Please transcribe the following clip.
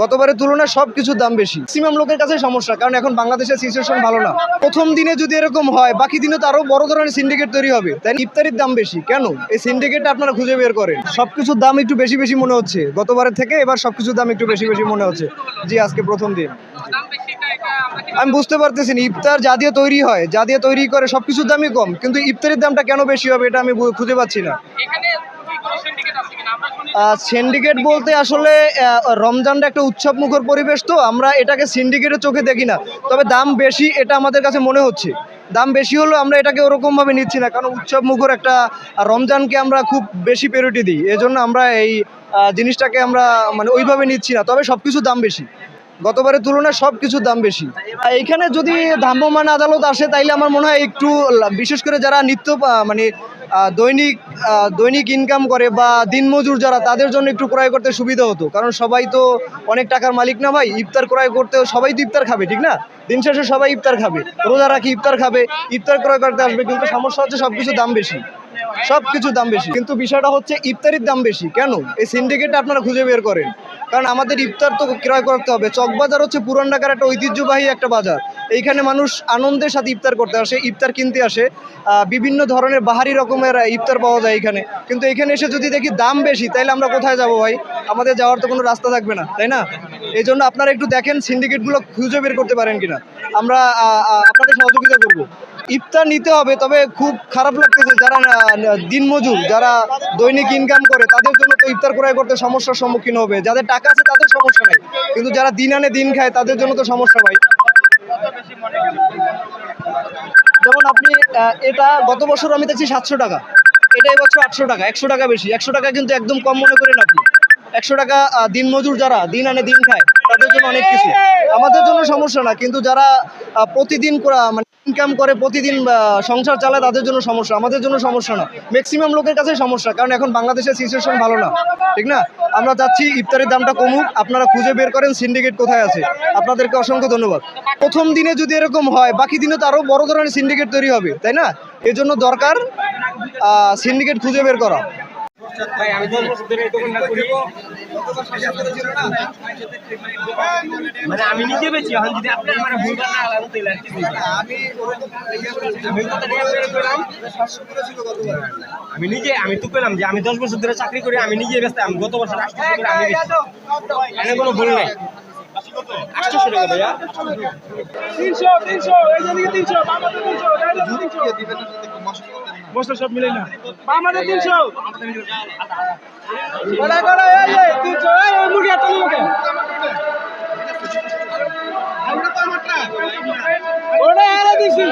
গতবারের তুলনায় সব কিছুর দাম বেশি। ম্যাক্সিমাম লোকের কাছে সমস্যা কারণ এখন বাংলাদেশের সিচুয়েশন ভালো না। প্রথম দিনে যদি এরকম হয় বাকি দিনে তো আরও বড় ধরনের সিন্ডিকেট তৈরি হবে। তাই ইফতারির দাম বেশি। কেন? এই সিন্ডিকেটটা আপনারা খুঁজে বের করেন। সবকিছুর দাম একটু বেশি বেশি মনে হচ্ছে। গতবারের থেকে এবার সবকিছুর দাম একটু বেশি বেশি মনে হচ্ছে। জি আজকে প্রথম দিন। আমি বুঝতে পারতেছি না, ইফতার যা দিয়ে তৈরি হয় যা দিয়ে তৈরি করে সবকিছুর দামই কম। কিন্তু ইফতারের দামটা কেন বেশি হবে এটা আমি খুঁজে পাচ্ছি না। সিন্ডিকেট বলতে আসলে রমজানটা একটা উৎসব মুখর পরিবেশ তো, আমরা এটাকে সিন্ডিকেটের চোখে দেখি না। তবে দাম বেশি, এটা আমাদের কাছে মনে হচ্ছে। দাম বেশি হলেও আমরা এটাকে ওরকমভাবে নিচ্ছি না, কারণ উৎসব মুখর একটা রমজানকে আমরা খুব বেশি প্রিয়রিটি দিই। এজন্য আমরা এই জিনিসটাকে আমরা মানে ওইভাবে নিচ্ছি না। তবে সব কিছু দাম বেশি। গতবারের তুলনায় সব কিছুর দাম বেশি। আর এইখানে যদি ভ্রাম্যমাণ আদালত আসে, তাইলে আমার মনে হয় একটু বিশেষ করে যারা নিত্য মানে দৈনিক দৈনিক ইনকাম করে বা দিনমজুর যারা, তাদের জন্য একটু ক্রয় করতে সুবিধা হতো। কারণ সবাই তো অনেক টাকার মালিক না ভাই, ইফতার ক্রয় করতে সবাই তো ইফতার খাবে, ঠিক না? দিন শেষে সবাই ইফতার খাবে। রোজা রাখি, ইফতার খাবে, ইফতার ক্রয় করতে আসবে, কিন্তু সমস্যা হচ্ছে সব কিছুর দাম বেশি। সব কিছুর দাম বেশি। কিন্তু বিষয়টা হচ্ছে ইফতারির দাম বেশি। কেন? এই সিন্ডিকেটটা আপনারা খুঁজে বের করেন। কারণ আমাদের ইফতার তো ক্রয় করতে হবে। চকবাজার হচ্ছে পুরান ঢাকার একটা ঐতিহ্যবাহী একটা বাজার। এইখানে মানুষ আনন্দের সাথে ইফতার করতে আসে, ইফতার কিনতে আসে। বিভিন্ন ধরনের বাহারি রকমের ইফতার পাওয়া যায় এখানে। কিন্তু এখানে এসে যদি দেখি দাম বেশি তাহলে আমরা কোথায় যাব ভাই? আমাদের যাওয়ার তো কোনো রাস্তা থাকবে না, তাই না? এই জন্য আপনারা একটু দেখেন সিন্ডিকেটগুলো খুঁজে বের করতে পারেন কিনা। আমরা আপনাদের সহযোগিতা করব। ইফতার নিতে হবে, তবে খুব খারাপ লাগতেছে যারা দিনমজুর, যারা দৈনিক ইনকাম করে, তাদের জন্য তো ইফতার ক্রয় করতে সমস্যার সম্মুখীন হবে। যাদের টাকা আছে তাদের সমস্যা নাই, কিন্তু যারা দিন আনে দিন খায়, তাদের জন্য তো সমস্যা ভাই। যেমন আপনি এটা গত বছর আমি দেখছি সাতশো টাকা, এটা এবছর আটশো টাকা, একশো টাকা বেশি, একশো টাকা কিন্তু একদম কম মনে করেন আপনি। একশো টাকা দিনমজুর যারা দিন আনে দিন খায়, তাদের জন্য অনেক কিছু। আমাদের জন্য সমস্যা না, কিন্তু যারা প্রতিদিন করা- মানে ইনকাম করে প্রতিদিন সংসার চালায়, তাদের জন্য সমস্যা। আমাদের জন্য সমস্যা না। ম্যাক্সিমাম লোকের কাছে সমস্যা, কারণ এখন বাংলাদেশের সিচুয়েশন ভালো না। ঠিক না? আমরা চাচ্ছি ইফতারের দামটা কমুক। আপনারা খুঁজে বের করেন সিন্ডিকেট কোথায় আছে। আপনাদেরকে অসংখ্য ধন্যবাদ। প্রথম দিনে যদি এরকম হয়, বাকি দিনে তো আরও বড় ধরনের সিন্ডিকেট তৈরি হবে, তাই না? এর জন্য দরকার সিন্ডিকেট খুঁজে বের করা। ভাই আমি দশ বছর ধরে এই দোকানটা করি মানে আমি নিজে বেছি এখন যদি আপনার মানে ভুল না আলাদা তাহলে আর কিছু। আমি। আমি নিজে আমি তো পেলাম যে আমি দশ বছর ধরে চাকরি করি আমি নিজে ব্যস্ত আমি গত বছর আটশো করে আমি। এখানে কোনো ভুল নাই আটশোশো টাকা ভাইয়া তিনশো তিনশো এই দিকে তিনশো আমাদের তিনশো মশলা সব মিলে না। আমাদের তিনশো। তিনশো এই একটা নিয়ে ওটা দিছি।